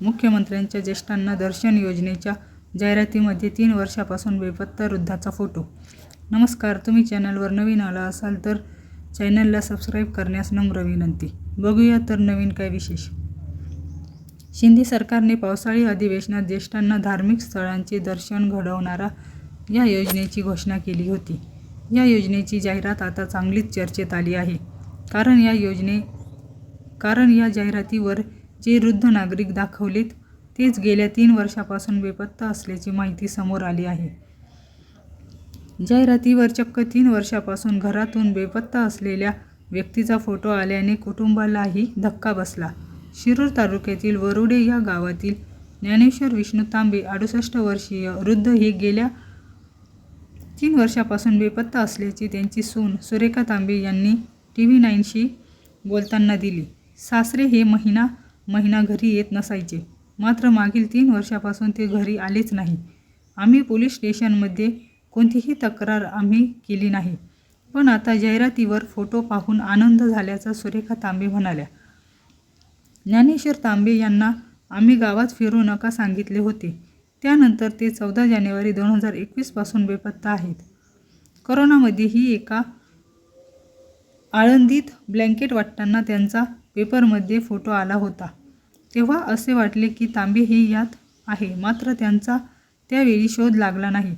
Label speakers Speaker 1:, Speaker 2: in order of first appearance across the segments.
Speaker 1: मुख्यमंत्र्यांच्या ज्येष्ठांना दर्शन योजनेच्या जाहिरातीमध्ये तीन वर्षापासून बेपत्ता वृद्धाचा फोटो. नमस्कार तुम्ही चॅनलवर नवीन आला असाल तर चॅनलला सबस्क्राईब करण्यास नम्र विनंती. बघूया तर नवीन काय विशेष. शिंदे सरकारने पावसाळी अधिवेशनात ज्येष्ठांना धार्मिक स्थळांचे दर्शन घडवणारा या योजनेची घोषणा केली होती. या योजनेची जाहिरात आता चांगलीच चर्चेत आली आहे. कारण या योजने कारण या जाहिरातीवर जे वृद्ध नागरिक दाखवलेत तेच गेल्या तीन वर्षापासून बेपत्ता असल्याची माहिती समोर आली आहे. जाहिरातीवर चक्क तीन वर्षापासून घरातून बेपत्ता असलेल्या व्यक्तीचा फोटो आल्याने कुटुंबालाही धक्का बसला. शिरूर तालुक्यातील वरुडे या गावातील ज्ञानेश्वर विष्णू तांबे अडुसष्ट वर्षीय वृद्ध हे गेल्या तीन वर्षापासून बेपत्ता असल्याची त्यांची सून सुरेखा तांबे यांनी टी व्ही नाईनशी बोलताना दिली. सासरे हे महिना महिना घरी येत नसायचे. मात्र मागील तीन वर्षापासून ते घरी आलेच नाही. आम्ही पोलीस स्टेशनमध्ये कोणतीही तक्रार आम्ही केली नाही. पण आता जाहिरातीवर फोटो पाहून आनंद झाल्याचा सुरेखा तांबे म्हणाल्या. ज्ञानेश्वर तांबे यांना आम्ही गावात फिरू नका सांगितले होते. त्यानंतर ते चौदा जानेवारी दोन हजार एकवीसपासून बेपत्ता आहेत. करोनामध्येही एका आळंदीत ब्लँकेट वाटताना त्यांचा पेपरमध्ये फोटो आला होता. तेव्हा असे वाटले की तांबे हे यात आहे मात्र त्यांचा त्यावेळी शोध लागला नाही.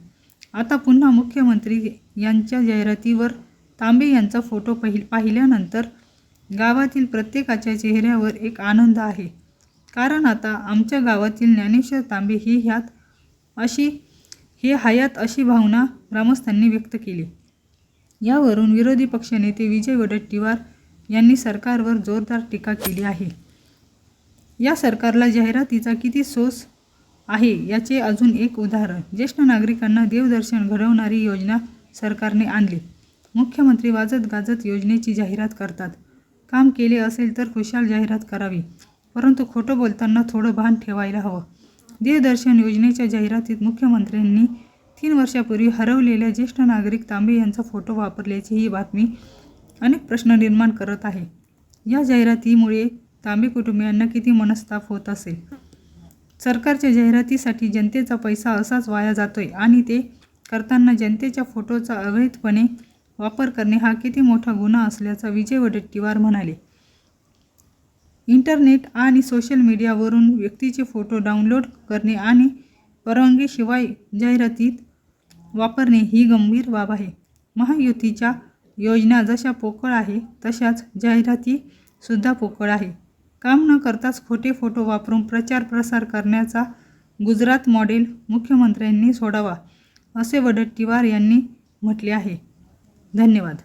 Speaker 1: आता पुन्हा मुख्यमंत्री यांच्या जाहिरातीवर तांबे यांचा फोटो पाहि पाहिल्यानंतर गावातील प्रत्येकाच्या चेहऱ्यावर एक आनंद आहे. कारण आता आमच्या गावातील ज्ञानेश्वर तांबे ही ह्यात अशी हे हयात अशी भावना ग्रामस्थांनी व्यक्त केली. यावरून विरोधी पक्षनेते विजय वडेट्टीवार यांनी सरकारवर जोरदार टीका केली आहे. या सरकारला जाहिरातीचा किती सोस आहे याचे अजून एक उदाहरण. ज्येष्ठ नागरिकांना देवदर्शन घडवणारी योजना सरकारने आणली. मुख्यमंत्री वाजत गाजत योजनेची जाहिरात करतात. काम केले असेल तर खुशाल जाहिरात करावी. परंतु खोटं बोलताना थोडं भान ठेवायला हवं. देवदर्शन योजनेच्या जाहिरातीत मुख्यमंत्र्यांनी तीन वर्षापूर्वी हरवलेल्या ज्येष्ठ नागरिक तांबे यांचा फोटो वापरल्याची ही बातमी अनेक प्रश्न निर्माण करत आहे. या जाहिरातीमुळे तांबे कुटुंबियांना किती मनस्ताप होत असेल? सरकारच्या जाहिरातीसाठी जनतेचा पैसा असाच वाया जातोय आणि ते करताना जनतेच्या फोटोचा अवैधपणे वापर करणे हा किती मोठा गुन्हा असल्याचा विजय वडेट्टीवार म्हणाले. इंटरनेट आणि सोशल मीडियावरून व्यक्तीचे फोटो डाउनलोड करणे आणि परवानगीशिवाय जाहिरातीत वापरणे ही गंभीर बाब आहे. महायुतीच्या योजना जशा पोकळ आहे तशाच जाहिरातीसुद्धा पोकळ आहे. काम न करताच खोटे फोटो वापरून प्रचार प्रसार करण्याचा गुजरात मॉडेल मुख्यमंत्र्यांनी सोडावा असे वडट्टीवार यांनी म्हटले आहे. धन्यवाद.